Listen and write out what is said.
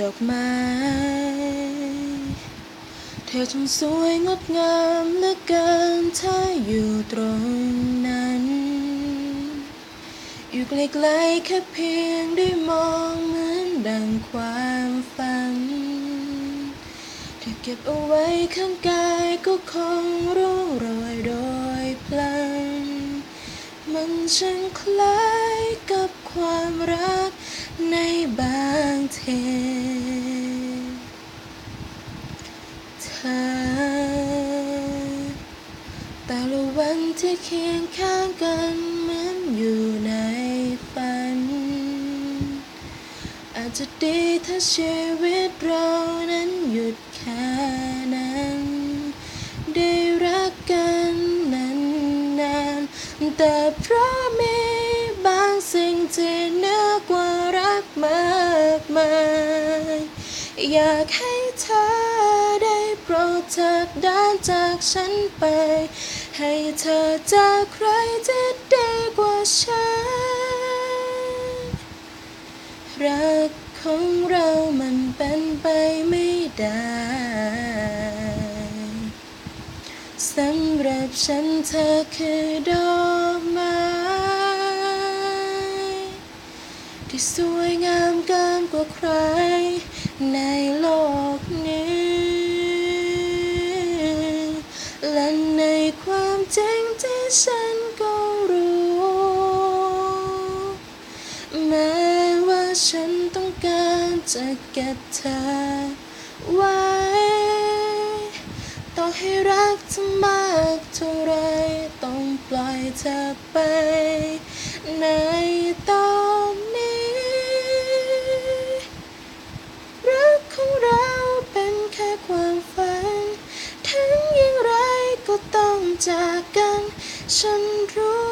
ดอกไม้ เธอช่างสวยงดงามเหลือเกินถ้าอยู่ตรงนั้น อยู่ไกลๆแค่เพียงได้มองเหมือนดังความฝัน เธอเก็บเอาไว้ข้างกายก็คงร่วงโรยโดยพลัน มันช่างคล้ายกับความรัก ในบางเท เธอ แต่ละวันที่เคียงข้างกันเหมือนอยู่ในฝัน อาจจะดีถ้าชีวิตเรานั้นหยุดแค่นั้น ได้รักกันนานๆแต่เพราะมี บางสิ่งที่เหนือกว่ารักมากมาย อยากให้เธอได้โปรดจากด้านจากฉันไป ให้เธอจากใครที่ดีกว่าฉัน รักของเรามันเป็นไปไม่ได้สำหรับฉันเธอคือดอก ที่สวยงามเกินกว่าใครในโลกนี้ และในความจริงที่ฉันก็รู้ แม้ว่าฉันต้องการจะเก็บเธอไว้ ต่อให้รักเธอมากเท่าไรต้องปล่อยเธอไปในตอน จากกัน ฉันรู้